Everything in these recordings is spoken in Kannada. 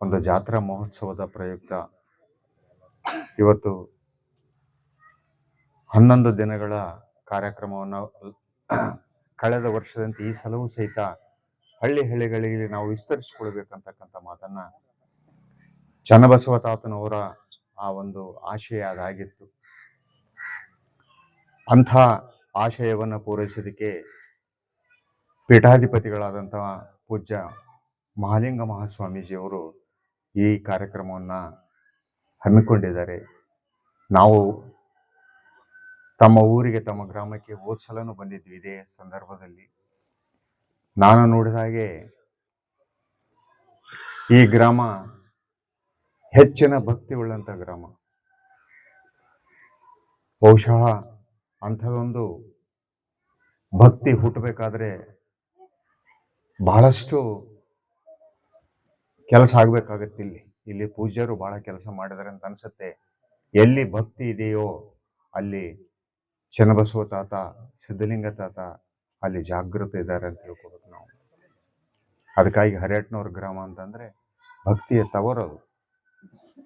ಒಂದು ಜಾತ್ರಾ ಮಹೋತ್ಸವದ ಪ್ರಯುಕ್ತ ಇವತ್ತು ಹನ್ನೊಂದು ದಿನಗಳ ಕಾರ್ಯಕ್ರಮವನ್ನು ಕಳೆದ ವರ್ಷದಂತೆ ಈ ಸಲವೂ ಸಹಿತ ಹಳ್ಳಿ ಹಳ್ಳಿಗಳಿಗೆ ನಾವು ವಿಸ್ತರಿಸಿಕೊಳ್ಬೇಕಂತಕ್ಕಂಥ ಮಾತನ್ನ ಚನ್ನಬಸವ ತಾತನವರ ಆ ಒಂದು ಆಶಯ ಅದಾಗಿತ್ತು. ಅಂಥ ಆಶಯವನ್ನು ಪೂರೈಸೋದಕ್ಕೆ ಪೀಠಾಧಿಪತಿಗಳಾದಂಥ ಪೂಜ್ಯ ಮಹಾಲಿಂಗ ಮಹಾಸ್ವಾಮೀಜಿಯವರು ಈ ಕಾರ್ಯಕ್ರಮವನ್ನು ಹಮ್ಮಿಕೊಂಡಿದ್ದಾರೆ. ನಾವು ತಮ್ಮ ಊರಿಗೆ, ತಮ್ಮ ಗ್ರಾಮಕ್ಕೆ ಹೋದ ಸಲನೂ ಬಂದಿದ್ವಿ ಇದೇ ಸಂದರ್ಭದಲ್ಲಿ. ನಾನು ನೋಡಿದ ಹಾಗೆ ಈ ಗ್ರಾಮ ಹೆಚ್ಚಿನ ಭಕ್ತಿ ಉಳ್ಳಂಥ ಗ್ರಾಮ. ಬಹುಶಃ ಅಂಥದೊಂದು ಭಕ್ತಿ ಹುಟ್ಟಬೇಕಾದ್ರೆ ಬಹಳಷ್ಟು ಕೆಲಸ ಆಗ್ಬೇಕಾಗತ್ತೆ ಇಲ್ಲಿ. ಇಲ್ಲಿ ಪೂಜ್ಯರು ಬಹಳ ಕೆಲಸ ಮಾಡಿದಾರೆ ಅಂತ ಅನ್ಸುತ್ತೆ. ಎಲ್ಲಿ ಭಕ್ತಿ ಇದೆಯೋ ಅಲ್ಲಿ ಚನ್ನಬಸವ ತಾತ, ಸಿದ್ಧಲಿಂಗ ತಾತ ಅಲ್ಲಿ ಜಾಗೃತ ಇದ್ದಾರೆ ಅಂತ ತಿಳ್ಕೊಬೇಕು ನಾವು. ಅದಕ್ಕಾಗಿ ಹರಿಯಟ್ನವ್ರ ಗ್ರಾಮ ಅಂತಂದ್ರೆ ಭಕ್ತಿಯ ತವರದು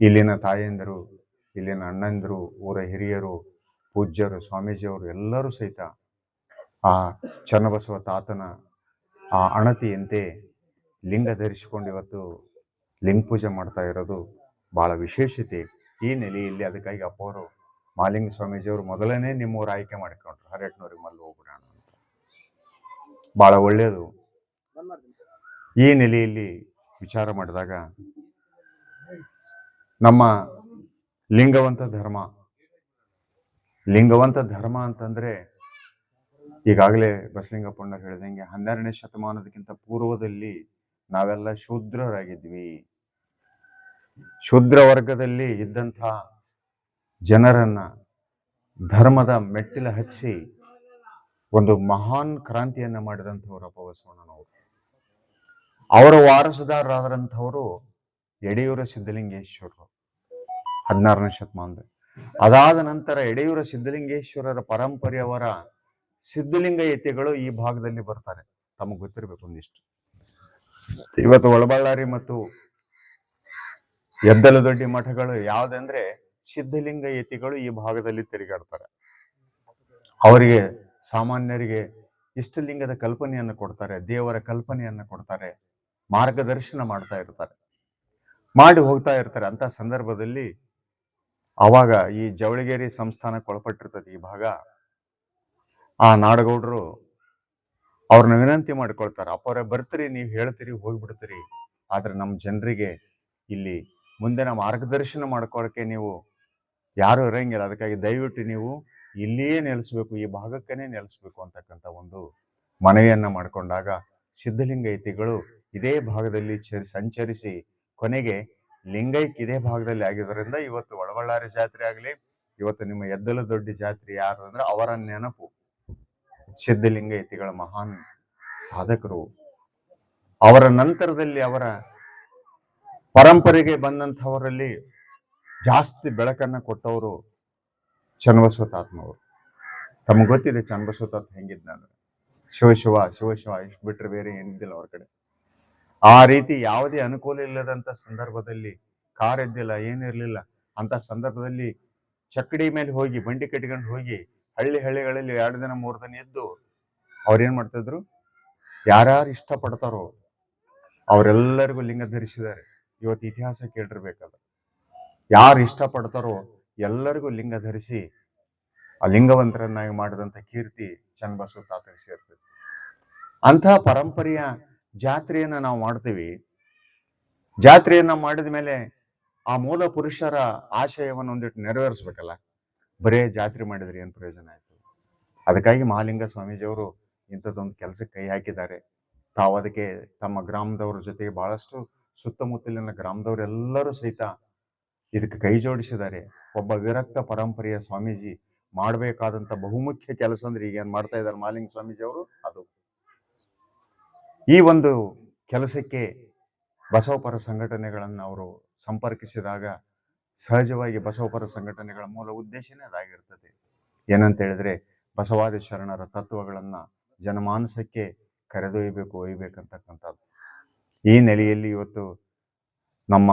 ಇಲ್ಲಿನ ತಾಯಂದಿರು, ಇಲ್ಲಿನ ಅಣ್ಣಂದಿರು, ಊರ ಹಿರಿಯರು, ಪೂಜ್ಯರು, ಸ್ವಾಮೀಜಿಯವರು ಎಲ್ಲರೂ ಸಹಿತ ಆ ಚನ್ನಬಸವ ತಾತನ ಆ ಅಣತಿಯಂತೆ ಲಿಂಗ ಧರಿಸಿಕೊಂಡು ಇವತ್ತು ಲಿಂಗ ಪೂಜೆ ಮಾಡ್ತಾ ಇರೋದು ಬಹಳ ವಿಶೇಷತೆ. ಈ ನೆಲೆಯಲ್ಲಿ ಅದಕ್ಕಾಗಿ ಅಪ್ಪವರು ಮಾಲಿಂಗ ಸ್ವಾಮೀಜಿಯವರು ಮೊದಲನೇ ನಿಮ್ಮೂರು ಆಯ್ಕೆ ಮಾಡಿಕೊಂಡ್ರು. ಹರಟ್ನೂರಿಗೆ ಮಲ್ಲು ಹೋಗ್ಬಿಡೋಣ ಅಂತ. ಬಹಳ ಒಳ್ಳೆಯದು ಈ ನೆಲೆಯಲ್ಲಿ ವಿಚಾರ ಮಾಡಿದಾಗ ನಮ್ಮ ಲಿಂಗವಂತ ಧರ್ಮ ಲಿಂಗವಂತ ಧರ್ಮ ಅಂತಂದ್ರೆ ಈಗಾಗಲೇ ಬಸಲಿಂಗಪ್ಪಣ್ಣ ಹೇಳಿದಂಗೆ ಹನ್ನೆರಡನೇ ಶತಮಾನದಕ್ಕಿಂತ ಪೂರ್ವದಲ್ಲಿ ನಾವೆಲ್ಲ ಶೂದ್ರರಾಗಿದ್ವಿ. ಶೂದ್ರ ವರ್ಗದಲ್ಲಿ ಇದ್ದಂಥ ಜನರನ್ನ ಧರ್ಮದ ಮೆಟ್ಟಿಲ ಹಚ್ಚಿ ಒಂದು ಮಹಾನ್ ಕ್ರಾಂತಿಯನ್ನ ಮಾಡಿದಂಥವ್ರು ಅಪ್ಪ ಅವರ ವಾರಸುದಾರರಾದಂಥವರು ಯಡಿಯೂರ ಸಿದ್ಧಲಿಂಗೇಶ್ವರರು. ಹದಿನಾರನೇ ಶತಮಾನದಲ್ಲಿ. ಅದಾದ ನಂತರ ಎಡೆಯೂರ ಸಿದ್ಧಲಿಂಗೇಶ್ವರರ ಪರಂಪರೆಯವರ ಸಿದ್ಧಲಿಂಗ ಯತಿಗಳು ಈ ಭಾಗದಲ್ಲಿ ಬರ್ತಾರೆ. ತಮಗೆ ಗೊತ್ತಿರಬೇಕು ಒಂದಿಷ್ಟು. ಇವತ್ತು ಒಳಬಳ್ಳಾರಿ ಮತ್ತು ಎದ್ದಲದೊಡ್ಡಿ ಮಠಗಳು ಯಾವ್ದಂದ್ರೆ ಸಿದ್ಧಲಿಂಗ ಯತಿಗಳು ಈ ಭಾಗದಲ್ಲಿ ತಿರುಗಾಡ್ತಾರೆ. ಅವರಿಗೆ ಸಾಮಾನ್ಯರಿಗೆ ಇಷ್ಟಲಿಂಗದ ಕಲ್ಪನೆಯನ್ನು ಕೊಡ್ತಾರೆ, ದೇವರ ಕಲ್ಪನೆಯನ್ನು ಕೊಡ್ತಾರೆ, ಮಾರ್ಗದರ್ಶನ ಮಾಡ್ತಾ ಇರ್ತಾರೆ, ಮಾಡಿ ಹೋಗ್ತಾ ಇರ್ತಾರೆ. ಅಂತ ಸಂದರ್ಭದಲ್ಲಿ ಅವಾಗ ಈ ಜವಳಿಗೇರಿ ಸಂಸ್ಥಾನಕ್ಕೆ ಒಳಪಟ್ಟಿರ್ತದೆ ಈ ಭಾಗ. ಆ ನಾಡಗೌಡರು ಅವ್ರನ್ನ ವಿನಂತಿ ಮಾಡ್ಕೊಳ್ತಾರೆ ಅಪ್ಪರೇ ಬರ್ತೀರಿ, ನೀವು ಹೇಳ್ತೀರಿ, ಹೋಗ್ಬಿಡ್ತೀರಿ. ಆದ್ರೆ ನಮ್ಮ ಜನರಿಗೆ ಇಲ್ಲಿ ಮುಂದಿನ ಮಾರ್ಗದರ್ಶನ ಮಾಡ್ಕೊಳಕ್ಕೆ ನೀವು ಯಾರು ಇರಂಗಿಲ್ಲ. ಅದಕ್ಕಾಗಿ ದಯವಿಟ್ಟು ನೀವು ಇಲ್ಲಿಯೇ ನೆಲೆಸಬೇಕು, ಈ ಭಾಗಕ್ಕನೇ ನೆಲೆಸಬೇಕು ಅಂತಕ್ಕಂಥ ಒಂದು ಮನವಿಯನ್ನು ಮಾಡಿಕೊಂಡಾಗ ಸಿದ್ಧಲಿಂಗೈತಿಗಳು ಇದೇ ಭಾಗದಲ್ಲಿ ಚರಿ, ಸಂಚರಿಸಿ ಕೊನೆಗೆ ಲಿಂಗೈಕ್ ಇದೇ ಭಾಗದಲ್ಲಿ ಆಗಿದ್ದರಿಂದ ಇವತ್ತು ಒಳಬಳ್ಳಾರಿ ಜಾತ್ರೆ ಆಗಲಿ, ಇವತ್ತು ನಿಮ್ಮ ಎದ್ದಲ ದೊಡ್ಡ ಜಾತ್ರೆ ಯಾರು ಅಂದ್ರೆ ಅವರ ನೆನಪು. ಸಿದ್ಧಲಿಂಗೈತಿಗಳ ಮಹಾನ್ ಸಾಧಕರು. ಅವರ ನಂತರದಲ್ಲಿ ಅವರ ಪರಂಪರೆಗೆ ಬಂದಂಥವರಲ್ಲಿ ಜಾಸ್ತಿ ಬೆಳಕನ್ನು ಕೊಟ್ಟವರು ಚನ್ನಬಸವ ಅವರು ತಮಗೆ ಗೊತ್ತಿದೆ ಚನ್ನಬಸವ ತಾತ ಹೆಂಗಿದ್ನ ಶಿವಶಿವ ಶಿವ ಶಿವ ಶಿವ ಶಿವ, ಇಷ್ಟು ಬಿಟ್ಟರೆ ಬೇರೆ ಏನಿದ್ದಿಲ್ಲ ಅವ್ರ ಕಡೆ. ಆ ರೀತಿ ಯಾವುದೇ ಅನುಕೂಲ ಇಲ್ಲದಂಥ ಸಂದರ್ಭದಲ್ಲಿ ಕಾರ್ ಎದ್ದಿಲ್ಲ ಏನಿರಲಿಲ್ಲ ಅಂತ ಸಂದರ್ಭದಲ್ಲಿ ಚಕ್ಕಡಿ ಮೇಲೆ ಹೋಗಿ, ಬಂಡಿ ಕಟ್ಕೊಂಡು ಹೋಗಿ, ಹಳ್ಳಿ ಹಳ್ಳಿಗಳಲ್ಲಿ ಎರಡು ದಿನ, ಮೂರು ದಿನ ಎದ್ದು ಅವ್ರೇನು ಮಾಡ್ತಿದ್ರು? ಯಾರ್ಯಾರು ಇಷ್ಟಪಡ್ತಾರೋ ಅವರೆಲ್ಲರಿಗೂ ಲಿಂಗ ಧರಿಸಿದ್ದಾರೆ. ಇವತ್ತು ಇತಿಹಾಸ ಕೇಳಿರ್ಬೇಕಲ್ಲ ಯಾರು ಇಷ್ಟಪಡ್ತಾರೋ ಎಲ್ಲರಿಗೂ ಲಿಂಗ ಧರಿಸಿ, ಆ ಲಿಂಗವಂತರನ್ನಾಗಿ ಮಾಡಿದಂಥ ಕೀರ್ತಿ ಚನ್ನಬಸವ ತಾತಗೆ ಸೇರ್ತದೆ. ಅಂತಹ ಪರಂಪರೆಯ ಜಾತ್ರೆಯನ್ನು ನಾವು ಮಾಡ್ತೀವಿ. ಜಾತ್ರೆಯನ್ನು ಮಾಡಿದ ಮೇಲೆ ಆ ಮೂಲ ಪುರುಷರ ಆಶಯವನ್ನು ಒಂದಿಟ್ಟು ನೆರವೇರಿಸ್ಬೇಕಲ್ಲ. ಬರೇ ಜಾತ್ರೆ ಮಾಡಿದ್ರೆ ಏನು ಪ್ರಯೋಜನ ಆಯ್ತು? ಅದಕ್ಕಾಗಿ ಮಹಾಲಿಂಗ ಸ್ವಾಮೀಜಿಯವರು ಇಂಥದ್ದೊಂದು ಕೆಲಸಕ್ಕೆ ಕೈ ಹಾಕಿದ್ದಾರೆ. ತಾವು ಅದಕ್ಕೆ ತಮ್ಮ ಗ್ರಾಮದವ್ರ ಜೊತೆಗೆ ಬಹಳಷ್ಟು ಸುತ್ತಮುತ್ತಲಿನ ಗ್ರಾಮದವರೆಲ್ಲರೂ ಸಹಿತ ಇದಕ್ಕೆ ಕೈ ಜೋಡಿಸಿದ್ದಾರೆ. ಒಬ್ಬ ವಿರಕ್ತ ಪರಂಪರೆಯ ಸ್ವಾಮೀಜಿ ಮಾಡಬೇಕಾದಂತ ಬಹುಮುಖ್ಯ ಕೆಲಸ ಅಂದ್ರೆ ಈಗ ಏನ್ ಮಾಡ್ತಾ ಇದ್ದಾರೆ ಮಾಲಿಂಗ ಸ್ವಾಮೀಜಿ ಅವರು? ಅದು. ಈ ಒಂದು ಕೆಲಸಕ್ಕೆ ಬಸವಪರ ಸಂಘಟನೆಗಳನ್ನು ಅವರು ಸಂಪರ್ಕಿಸಿದಾಗ ಸಹಜವಾಗಿ ಬಸವಪರ ಸಂಘಟನೆಗಳ ಮೂಲ ಉದ್ದೇಶನೇ ಅದಾಗಿರ್ತದೆ. ಏನಂತ ಹೇಳಿದ್ರೆ ಬಸವಾದಿ ಶರಣರ ತತ್ವಗಳನ್ನು ಜನಮಾನಸಕ್ಕೆ ಕರೆದೊಯ್ಯಬೇಕು, ಒಯ್ಯಬೇಕಂತಕ್ಕಂಥದ್ದು. ಈ ನೆಲೆಯಲ್ಲಿ ಇವತ್ತು ನಮ್ಮ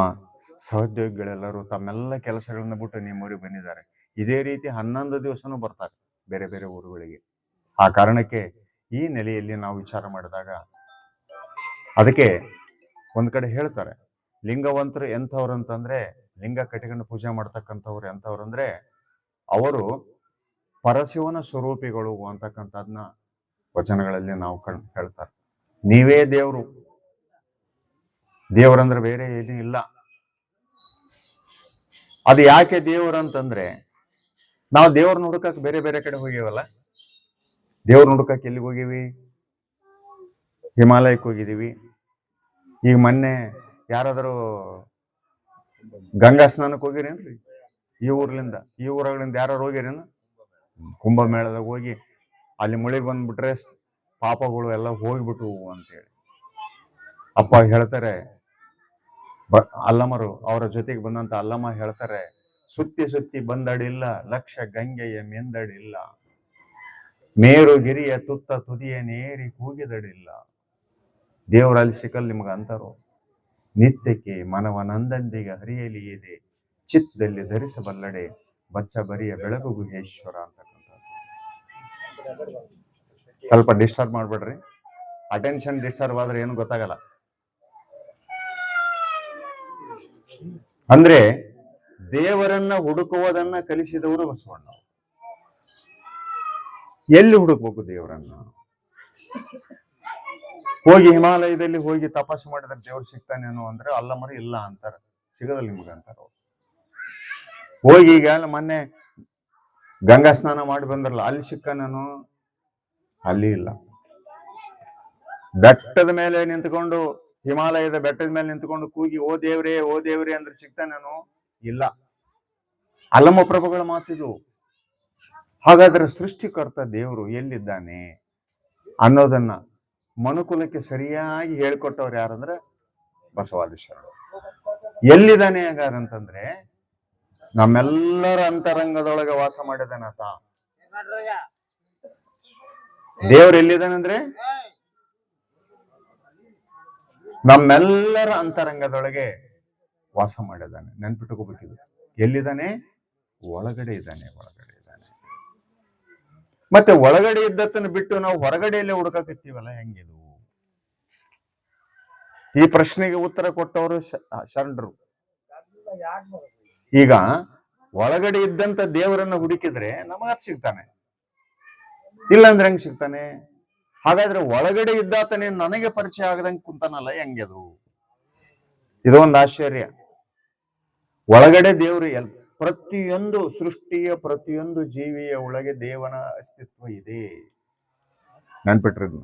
ಸಹೋದ್ಯೋಗಿಗಳೆಲ್ಲರೂ ತಮ್ಮೆಲ್ಲ ಕೆಲಸಗಳನ್ನು ಬಿಟ್ಟು ನಿಮ್ಮೂರಿಗೆ ಬಂದಿದ್ದಾರೆ. ಇದೇ ರೀತಿ ಹನ್ನೊಂದು ದಿವಸನೂ ಬರ್ತಾರೆ ಬೇರೆ ಬೇರೆ ಊರುಗಳಿಗೆ. ಆ ಕಾರಣಕ್ಕೆ ಈ ನೆಲೆಯಲ್ಲಿ ನಾವು ವಿಚಾರ ಮಾಡಿದಾಗ ಅದಕ್ಕೆ ಒಂದು ಕಡೆ ಹೇಳ್ತಾರೆ, ಲಿಂಗವಂತರು ಎಂಥವ್ರು ಅಂತಂದ್ರೆ, ಲಿಂಗ ಕಟ್ಟಿಕೊಂಡು ಪೂಜೆ ಮಾಡ್ತಕ್ಕಂಥವ್ರು ಎಂಥವ್ರು ಅಂದ್ರೆ, ಅವರು ಪರಶಿವನ ಸ್ವರೂಪಿಗಳು ಅಂತಕ್ಕಂಥದ್ನ ವಚನಗಳಲ್ಲಿ ನಾವು ಕಣ್, ಹೇಳ್ತಾರೆ. ನೀವೇ ದೇವರು ದೇವರಂದ್ರೆ ಬೇರೆ ಏನೂ ಇಲ್ಲ. ಅದು ಯಾಕೆ ದೇವರು ಅಂತಂದ್ರೆ, ನಾವು ದೇವ್ರನ್ನ ಹುಡುಕಕ್ ಬೇರೆ ಬೇರೆ ಕಡೆ ಹೋಗಿವಲ್ಲ? ದೇವ್ರನ್ನ ಹುಡುಕಕ್ ಎಲ್ಲಿಗೆ ಹೋಗಿವಿ? ಹಿಮಾಲಯಕ್ಕೆ ಹೋಗಿದೀವಿ. ಈಗ ಮೊನ್ನೆ ಯಾರಾದರೂ ಗಂಗಾ ಸ್ನಾನಕ್ಕೆ ಹೋಗಿರೇನ್ರಿ? ಈ ಊರ್ಲಿಂದ, ಈ ಊರಗಳಿಂದ ಯಾರು ಹೋಗಿರೇನು? ಕುಂಭಮೇಳದಾಗ ಹೋಗಿ ಅಲ್ಲಿ ಮುಳಿಗೆ ಬಂದ್ಬಿಟ್ರೆ ಪಾಪಗಳು ಎಲ್ಲ ಹೋಗ್ಬಿಟ್ಟು ಅಂತೇಳಿ. ಅಪ್ಪ ಹೇಳ್ತಾರೆ ಬ ಅಲ್ಲಮರು ಅವರ ಜೊತೆಗೆ ಬಂದಂತ ಅಲ್ಲಮ್ಮ ಹೇಳ್ತಾರೆ, ಸುತ್ತಿ ಸುತ್ತಿ ಬಂದಡಿಲ್ಲ, ಲಕ್ಷ ಗಂಗೆಯ ಮೆಂದಡಿಲ್ಲ. ಮೇರು ಗಿರಿಯ ತುತ್ತ ತುದಿಯ ನೇರಿ ಕೂಗಿದಡಿಲ್ಲ. ದೇವರಲ್ಲಿ ಸಿಕ್ಕಲ್ ನಿಮ್ಗೆ ಅಂತರು. ನಿತ್ಯಕ್ಕೆ ಮನವನಂದಂದಿಗೆ ಹರಿಯಲಿ ಇದೆ. ಚಿತ್ತದಲ್ಲಿ ಧರಿಸಬಲ್ಲಡೆ, ಬಚ್ಚ ಬರಿಯ ಬೆಳಗು ಗುಹೇಶ್ವರ ಅಂತಕ್ಕಂಥದ್ದು. ಸ್ವಲ್ಪ ಡಿಸ್ಟರ್ಬ್ ಮಾಡ್ಬೇಡ್ರಿ. ಅಟೆನ್ಷನ್ ಡಿಸ್ಟರ್ಬ್ ಆದ್ರೆ ಏನು ಗೊತ್ತಾಗಲ್ಲ. ಅಂದ್ರೆ ದೇವರನ್ನ ಹುಡುಕುವುದನ್ನ ಕಲಿಸಿದವರು ಬಸವಣ್ಣ ಎಲ್ಲಿ ಹುಡುಕ್ಬೇಕು ದೇವರನ್ನ? ಹೋಗಿ ಹಿಮಾಲಯದಲ್ಲಿ ಹೋಗಿ ತಪಸ್ಸು ಮಾಡಿದ್ರೆ ದೇವ್ರು ಸಿಗ್ತಾನೇನೋ ಅಂದ್ರೆ ಅಲ್ಲ ಮರಿ ಇಲ್ಲ ಅಂತಾರ ಸಿಗದಲ್ಲ ನಿಮ್ಗೆ ಅಂತಾರ. ಹೋಗಿ ಈಗ ಅಲ್ಲ ಮೊನ್ನೆ ಗಂಗಾ ಸ್ನಾನ ಮಾಡಿ ಬಂದ್ರಲ್ಲ, ಅಲ್ಲಿ ಸಿಕ್ಕನೇನೋ? ಅಲ್ಲಿ ಇಲ್ಲ. ಬೆಟ್ಟದ ಮೇಲೆ ನಿಂತ್ಕೊಂಡು ಹಿಮಾಲಯದ ಬೆಟ್ಟದ ಮೇಲೆ ನಿಂತ್ಕೊಂಡು ಕೂಗಿ ಓ ದೇವ್ರೇ ಓ ದೇವ್ರೇ ಅಂದ್ರೆ ಸಿಗ್ತಾನೇನು ಇಲ್ಲ. ಅಲ್ಲಮ್ಮ ಪ್ರಭುಗಳ ಮಾತಿದು ಹಾಗಾದ್ರೆ ಸೃಷ್ಟಿಕರ್ತ ದೇವರು ಎಲ್ಲಿದ್ದಾನೆ ಅನ್ನೋದನ್ನ ಮನುಕುಲಕ್ಕೆ ಸರಿಯಾಗಿ ಹೇಳ್ಕೊಟ್ಟವ್ರು ಯಾರಂದ್ರೆ ಬಸವಾದೀಶ್ವರರು ಎಲ್ಲಿದ್ದಾನೆ ಅಂತಂದ್ರೆ ನಮ್ಮೆಲ್ಲರ ಅಂತರಂಗದೊಳಗೆ ವಾಸ ಮಾಡಿದಾನಾತ ದೇವ್ರು ಎಲ್ಲಿದ್ದಾನಂದ್ರೆ ನಮ್ಮೆಲ್ಲರ ಅಂತರಂಗದೊಳಗೆ ವಾಸ ಮಾಡಿದ್ದಾನೆ ನೆನ್ಪಿಟ್ಕೋಬೇಕಿದು ಎಲ್ಲಿದ್ದಾನೆ? ಒಳಗಡೆ ಇದ್ದಾನೆ ಒಳಗಡೆ ಇದ್ದಾನೆ. ಮತ್ತೆ ಒಳಗಡೆ ಇದ್ದತ್ತನ್ನು ಬಿಟ್ಟು ನಾವು ಹೊರಗಡೆಯಲ್ಲೇ ಹುಡುಕಕತ್ತೀವಲ್ಲ ಹೆಂಗಿದು? ಈ ಪ್ರಶ್ನೆಗೆ ಉತ್ತರ ಕೊಟ್ಟವರು ಶರಣರು. ಈಗ ಒಳಗಡೆ ಇದ್ದಂತ ದೇವರನ್ನ ಹುಡುಕಿದ್ರೆ ನಮಗ ಸಿಗ್ತಾನೆ. ಇಲ್ಲಾಂದ್ರೆ ಹೆಂಗ್ ಸಿಗ್ತಾನೆ? ಹಾಗಾದ್ರೆ ಒಳಗಡೆ ಇದ್ದಾತನೇ ನನಗೆ ಪರಿಚಯ ಆಗದಂಗೆ ಕುಂತಾನಲ್ಲ ಹೆಂಗದು ಇದೊಂದು ಆಶ್ಚರ್ಯ. ಒಳಗಡೆ ದೇವರು ಎಲ್, ಪ್ರತಿಯೊಂದು ಸೃಷ್ಟಿಯ, ಪ್ರತಿಯೊಂದು ಜೀವಿಯ ಒಳಗೆ ದೇವನ ಅಸ್ತಿತ್ವ ಇದೆ. ನೆನ್ಪಿಟ್ರಿದ್ನು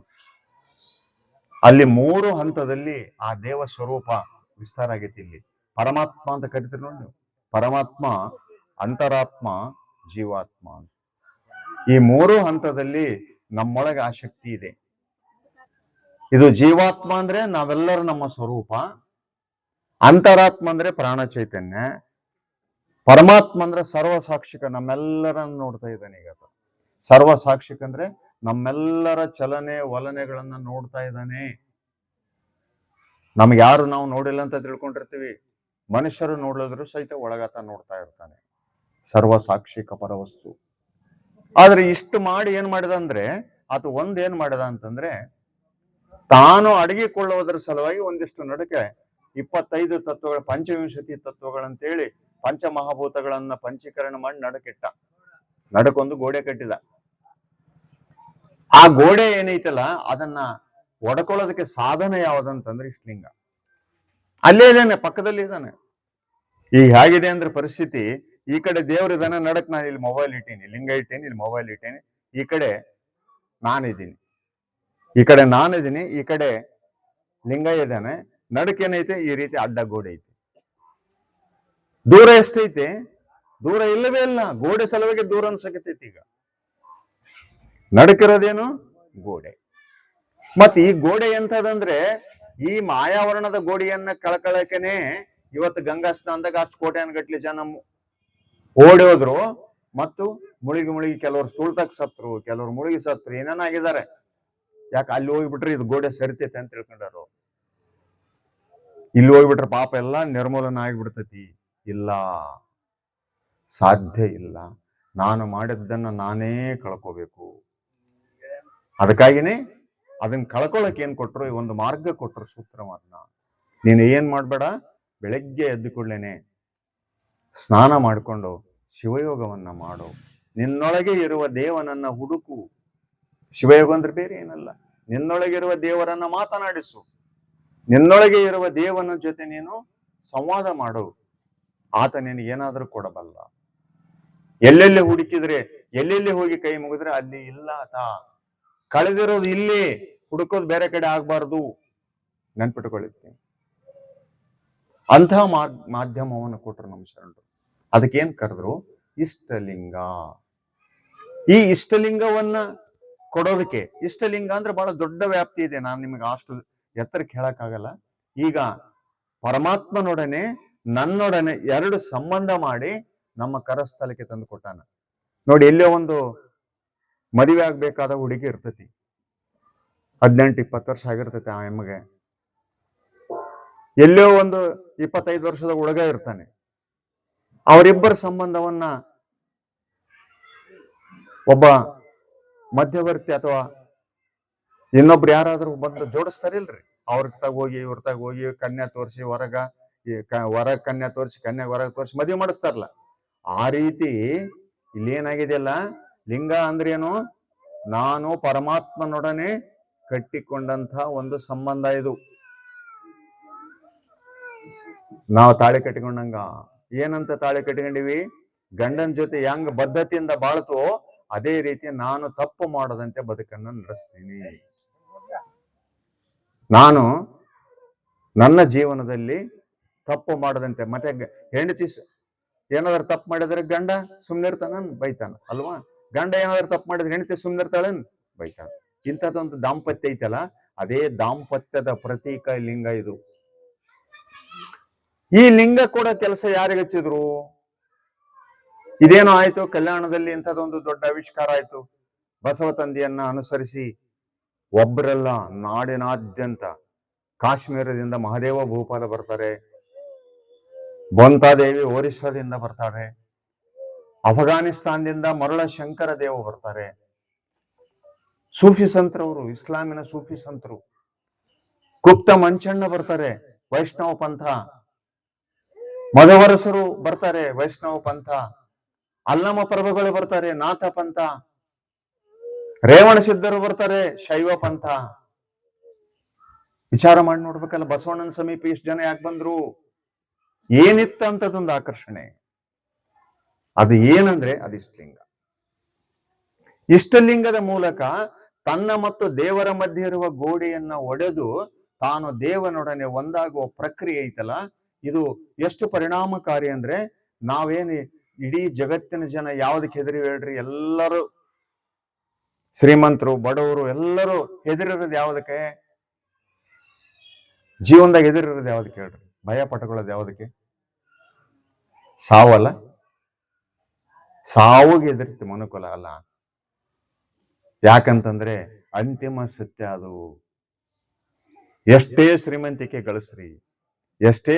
ಅಲ್ಲಿ ಮೂರು ಹಂತದಲ್ಲಿ ಆ ದೇವ ಸ್ವರೂಪ ವಿಸ್ತಾರ ಆಗೈತಿ ಇಲ್ಲಿ. ಪರಮಾತ್ಮ ಅಂತ ಕರಿತೀರಿ ನೋಡಿ ಪರಮಾತ್ಮ, ಅಂತರಾತ್ಮ, ಜೀವಾತ್ಮ ಈ ಮೂರು ಹಂತದಲ್ಲಿ ನಮ್ಮೊಳಗೆ ಆ ಶಕ್ತಿ ಇದೆ. ಇದು ಜೀವಾತ್ಮ ಅಂದ್ರೆ ನಾವೆಲ್ಲರ ನಮ್ಮ ಸ್ವರೂಪ. ಅಂತರಾತ್ಮ ಅಂದ್ರೆ ಪ್ರಾಣ ಚೈತನ್ಯ. ಪರಮಾತ್ಮ ಅಂದ್ರೆ ಸರ್ವಸಾಕ್ಷಿಕ ನಮ್ಮೆಲ್ಲರನ್ನ ನೋಡ್ತಾ ಇದ್ದಾನೆ ಈಗ ಸರ್ವ ಸರ್ವಸಾಕ್ಷಿಕ ಅಂದ್ರೆ ನಮ್ಮೆಲ್ಲರ ಚಲನೆ ವಲನೆಗಳನ್ನ ನೋಡ್ತಾ ಇದ್ದಾನೆ. ನಮ್ಗೆ ಯಾರು ನಾವು ನೋಡಿಲ್ಲ ಅಂತ ತಿಳ್ಕೊಂಡಿರ್ತೀವಿ. ಮನುಷ್ಯರು ನೋಡಿದ್ರು ಸಹಿತ ಒಳಗಾತ ನೋಡ್ತಾ ಇರ್ತಾನೆ. ಸರ್ವಸಾಕ್ಷಿಕ ಪರವಸ್ತು ಆದ್ರೆ ಇಷ್ಟು ಮಾಡಿ ಏನ್ ಮಾಡಿದ ಅಂದ್ರೆ, ಆತ ಒಂದ್ ಮಾಡಿದ ಅಂತಂದ್ರೆ, ತಾನು ಅಡಗಿಕೊಳ್ಳುವುದರ ಸಲುವಾಗಿ ಒಂದಿಷ್ಟು ನಡಕೆ ಇಪ್ಪತ್ತೈದು ತತ್ವಗಳ, ಪಂಚವಿಂಶತಿ ತತ್ವಗಳಂತೇಳಿ ಪಂಚಮಹಾಭೂತಗಳನ್ನ ಪಂಚೀಕರಣ ಮಾಡಿ ನಡಕಿಟ್ಟ. ನಡಕೊಂದು ಗೋಡೆ ಕಟ್ಟಿದ. ಆ ಗೋಡೆ ಏನೈತಲ್ಲ, ಅದನ್ನ ಒಡ್ಕೊಳ್ಳೋದಕ್ಕೆ ಸಾಧನ ಯಾವ್ದಂತಂದ್ರೆ ಇಷ್ಟಲಿಂಗ. ಅಲ್ಲೇ ಇದ್ದಾನೆ, ಪಕ್ಕದಲ್ಲಿ ಇದ್ದಾನೆ. ಈಗ ಹೇಗಿದೆ ಅಂದ್ರೆ ಪರಿಸ್ಥಿತಿ ಈ ಕಡೆ ದೇವ್ರಿದಾನೆ ನಡಕ್ ನಾನು ಇಲ್ಲಿ ಮೊಬೈಲ್ ಇಟ್ಟೀನಿ, ಲಿಂಗ ಇಟ್ಟೀನಿ, ಇಲ್ಲಿ ಮೊಬೈಲ್ ಇಟ್ಟೀನಿ. ಈ ಕಡೆ ನಾನಿದ್ದೀನಿ ಈ ಕಡೆ ನಾನಿದ್ದೀನಿ ಈ ಕಡೆ ಲಿಂಗ ಇದ್ದಾನೆ ನಡಕ್ ಏನೈತೆ? ಈ ರೀತಿ ಅಡ್ಡ ಗೋಡೆ ಐತೆ. ದೂರ ಎಷ್ಟೈತೆ? ದೂರ ಇಲ್ಲವೇ ಇಲ್ಲ. ಗೋಡೆ ಸಲುವಾಗಿ ದೂರ ಅನ್ಸಕತೈತಿ ಈಗ. ನಡಕಿರೋದೇನು? ಗೋಡೆ. ಮತ್ ಈ ಗೋಡೆ ಎಂತದಂದ್ರೆ ಈ ಮಾಯಾವರಣದ ಗೋಡೆಯನ್ನ ಕಳಕಳಕೇನೆ ಇವತ್ತು ಗಂಗಾ ಸ್ನಾನದಾಗ ಅಷ್ಟು ಗಟ್ಲಿ ಜನ ಮು- ಓಡಿ ಹೋದ್ರು ಮತ್ತು ಮುಳುಗಿ ಮುಳುಗಿ ಕೆಲವರು ಸುಳ್ತಕ್ ಸತ್ರು, ಕೆಲವರು ಮುಳುಗಿ ಸತ್ರು ಏನೇನಾಗಿದ್ದಾರೆ ಯಾಕೆ ಅಲ್ಲಿ ಹೋಗ್ಬಿಟ್ರೆ ಇದು ಗೋಡೆ ಸರಿತೈತೆ ಅಂತ ತಿಳ್ಕೊಂಡಾರು ಇಲ್ಲಿ ಹೋಗ್ಬಿಟ್ರೆ ಪಾಪ ಎಲ್ಲ ನಿರ್ಮೂಲನ ಆಗಿಬಿಡ್ತತಿ. ಇಲ್ಲ. ಸಾಧ್ಯ ಇಲ್ಲ. ನಾನು ಮಾಡಿದ್ದನ್ನ ನಾನೇ ಕಳ್ಕೋಬೇಕು. ಅದಕ್ಕಾಗಿನೇ ಅದನ್ನ ಕಳ್ಕೊಳಕ್ ಏನ್ ಕೊಟ್ರು? ಒಂದು ಮಾರ್ಗ ಕೊಟ್ರು ಸೂತ್ರವನ್ನ ನೀನು ಏನ್ ಮಾಡ್ಬೇಡ? ಬೆಳಗ್ಗೆ ಎದ್ದು ಸ್ನಾನ ಮಾಡಿಕೊಂಡು ಶಿವಯೋಗವನ್ನ ಮಾಡು. ನಿನ್ನೊಳಗೆ ಇರುವ ದೇವನನ್ನ ಹುಡುಕು. ಶಿವಯೋಗ ಅಂದ್ರೆ ಬೇರೆ ಏನಲ್ಲ. ನಿನ್ನೊಳಗಿರುವ ದೇವರನ್ನ ಮಾತನಾಡಿಸು. ನಿನ್ನೊಳಗೆ ಇರುವ ದೇವನ ಜೊತೆ ನೀನು ಸಂವಾದ ಮಾಡು. ಆತ ನಿನಗೆ ಏನಾದರೂ ಕೊಡಬಲ್ಲ. ಎಲ್ಲೆಲ್ಲಿ ಹುಡುಕಿದ್ರೆ, ಎಲ್ಲೆಲ್ಲಿ ಹೋಗಿ ಕೈ ಮುಗಿದ್ರೆ ಅಲ್ಲಿ ಇಲ್ಲ ಆತ. ಕಳೆದಿರೋದು ಇಲ್ಲಿ. ಹುಡುಕೋದು ಬೇರೆ ಕಡೆ ಆಗ್ಬಾರ್ದು. ನೆನ್ಪಿಟ್ಕೊಳ್ಳುತ್ತೆ ಅಂತಹ ಮಾಧ್ಯಮವನ್ನು ಕೊಟ್ರು ನಮ್ಮ ಶರಣರು. ಅದಕ್ಕೇನ್ ಕರೆದ್ರು? ಇಷ್ಟಲಿಂಗ. ಈ ಇಷ್ಟಲಿಂಗವನ್ನ ಕೊಡೋದಕ್ಕೆ, ಇಷ್ಟಲಿಂಗ ಅಂದ್ರೆ ಬಹಳ ದೊಡ್ಡ ವ್ಯಾಪ್ತಿ ಇದೆ. ನಾನು ನಿಮಗೆ ಅಷ್ಟು ಎತ್ತರಕ್ಕೆ ಹೇಳಕ್ಕಾಗಲ್ಲ. ಈಗ ಪರಮಾತ್ಮನೊಡನೆ, ನನ್ನೊಡನೆ ಎರಡು ಸಂಬಂಧ ಮಾಡಿ ನಮ್ಮ ಕರಸ್ಥಲಕ್ಕೆ ತಂದು ಕೊಟ್ಟಾನ. ನೋಡಿ ಎಲ್ಲೋ ಒಂದು ಮದುವೆ ಆಗ್ಬೇಕಾದ ಹುಡುಗಿ ಇರ್ತತಿ. ಹದಿನೆಂಟು, ಇಪ್ಪತ್ತು ವರ್ಷ ಆಗಿರ್ತೈತೆ ಆ ಎಮ್ಮಗೆ. ಎಲ್ಲೋ ಒಂದು ಇಪ್ಪತ್ತೈದು ವರ್ಷದ ಹುಡುಗ ಇರ್ತಾನೆ. ಅವರಿಬ್ಬರ ಸಂಬಂಧವನ್ನ ಒಬ್ಬ ಮಧ್ಯವರ್ತಿ ಅಥವಾ ಇನ್ನೊಬ್ರು ಯಾರಾದ್ರೂ ಬಂದು ಜೋಡಿಸ್ತಾರಿಲ್ರಿ? ಅವ್ರ ತಗ ಹೋಗಿ, ಇವ್ರ ತಗ ಹೋಗಿ, ಕನ್ಯಾ ತೋರಿಸಿ ಹೊರಗ ಹೊರಗ್ ಕನ್ಯಾ ತೋರಿಸಿ, ಕನ್ಯಾ ಹೊರಗೆ ತೋರಿಸಿ ಮದುವೆ ಮಾಡಿಸ್ತಾರಲ್ಲ. ಆ ರೀತಿ ಇಲ್ಲಿ ಏನಾಗಿದೆಯಲ್ಲ ಲಿಂಗ ಅಂದ್ರೇನು ನಾನು ಪರಮಾತ್ಮನೊಡನೆ ಕಟ್ಟಿಕೊಂಡಂತ ಒಂದು ಸಂಬಂಧ ಇದು. ನಾವು ತಾಳಿ ಕಟ್ಟಿಕೊಂಡಂಗ ಏನಂತ ತಾಳಿ ಕಟ್ಕೊಂಡಿವಿ? ಗಂಡನ ಜೊತೆ ಹೆಂಗ್ ಬದ್ಧತೆಯಿಂದ ಬಾಳ್ತೋ, ಅದೇ ರೀತಿ ನಾನು ತಪ್ಪು ಮಾಡದಂತೆ ಬದುಕನ್ನು ನಡೆಸ್ತೀನಿ. ನಾನು ನನ್ನ ಜೀವನದಲ್ಲಿ ತಪ್ಪು ಮಾಡದಂತೆ, ಮತ್ತೆ ಹೆಂಡತಿ ಏನಾದ್ರು ತಪ್ಪು ಮಾಡಿದ್ರೆ ಗಂಡ ಸುಮ್ನಿರ್ತಾನ ಬೈತಾನ, ಅಲ್ವಾ? ಗಂಡ ಏನಾದ್ರು ತಪ್ಪು ಮಾಡಿದ್ರೆ ಹೆಂಡತಿ ಸುಮ್ನಿರ್ತಾಳನ್, ಬೈತಾನ. ಇಂಥದ್ದೊಂದು ದಾಂಪತ್ಯ ಐತಲ್ಲ, ಅದೇ ದಾಂಪತ್ಯದ ಪ್ರತೀಕ ಲಿಂಗ ಇದು. ಈ ಲಿಂಗ ಕೂಡ ಕೆಲಸ ಯಾರಿಗೆ ಹಚ್ಚಿದ್ರು? ಇದೇನೋ ಆಯ್ತು? ಕಲ್ಯಾಣದಲ್ಲಿ ಇಂಥದ್ದೊಂದು ದೊಡ್ಡ ಆವಿಷ್ಕಾರ ಆಯ್ತು. ಬಸವ ತಂದೆಯನ್ನ ಅನುಸರಿಸಿ ಒಬ್ಬರೆಲ್ಲ ನಾಡಿನಾದ್ಯಂತ ಕಾಶ್ಮೀರದಿಂದ ಮಹಾದೇವ ಭೂಪಾಲ ಬರ್ತಾರೆ. ಬೊಂತಾದೇವಿ ಒರಿಸ್ಸಾದಿಂದ ಬರ್ತಾರೆ. ಅಫ್ಘಾನಿಸ್ತಾನದಿಂದ ಮರಳ ಶಂಕರ ದೇವ ಬರ್ತಾರೆ. ಸೂಫಿ ಸಂತರವರು, ಇಸ್ಲಾಮಿನ ಸೂಫಿ ಸಂತರು. ಗುಪ್ತ ಮಂಚಣ್ಣ ಬರ್ತಾರೆ, ವೈಷ್ಣವ ಪಂಥ. ಮಧವರಸರು ಬರ್ತಾರೆ, ವೈಷ್ಣವ ಪಂಥ. ಅಲ್ಲಮ ಪ್ರಭುಗಳು ಬರ್ತಾರೆ, ನಾಥ ಪಂಥ. ರೇವಣ ಸಿದ್ಧರು ಬರ್ತಾರೆ, ಶೈವ ಪಂಥ. ವಿಚಾರ ಮಾಡಿ ನೋಡ್ಬೇಕಲ್ಲ, ಬಸವಣ್ಣನ ಸಮೀಪ ಇಷ್ಟು ಜನ ಯಾಕೆ ಬಂದ್ರು? ಏನಿತ್ತ ಅಂತದೊಂದು ಆಕರ್ಷಣೆ. ಅದು ಏನಂದ್ರೆ ಅದು ಇಷ್ಟಲಿಂಗ ಇಷ್ಟಲಿಂಗದ ಮೂಲಕ ತನ್ನ ಮತ್ತು ದೇವರ ಮಧ್ಯೆ ಇರುವ ಗೋಡೆಯನ್ನ ಒಡೆದು ತಾನು ದೇವನೊಡನೆ ಒಂದಾಗುವ ಪ್ರಕ್ರಿಯೆ ಐತಲ್ಲ ಇದು ಎಷ್ಟು ಪರಿಣಾಮಕಾರಿ ಅಂದ್ರೆ ನಾವೇನು ಇಡೀ ಜಗತ್ತಿನ ಜನ ಯಾವ್ದಕ್ಕೆ ಹೆದರಿ ಹೇಳ್ರಿ? ಎಲ್ಲರೂ ಶ್ರೀಮಂತರು, ಬಡವರು, ಎಲ್ಲರೂ ಹೆದರಿರೋದು ಯಾವ್ದಕ್ಕೆ? ಜೀವನದಾಗ ಹೆದರಿರೋದು ಯಾವ್ದಕ್ಕೆ ಹೇಳ್ರಿ? ಭಯ ಪಟ್ಕೊಳ್ಳೋದು ಯಾವುದಕ್ಕೆ? ಸಾವಲ್ಲ? ಸಾವಿಗೆ ಹೆದರ್ತಿ ಮನುಕುಲ ಅಲ್ಲ. ಯಾಕಂತಂದ್ರೆ ಅಂತಿಮ ಸತ್ಯ ಅದು. ಎಷ್ಟೇ ಶ್ರೀಮಂತಿಕೆ ಗಳಿಸ್ರಿ, ಎಷ್ಟೇ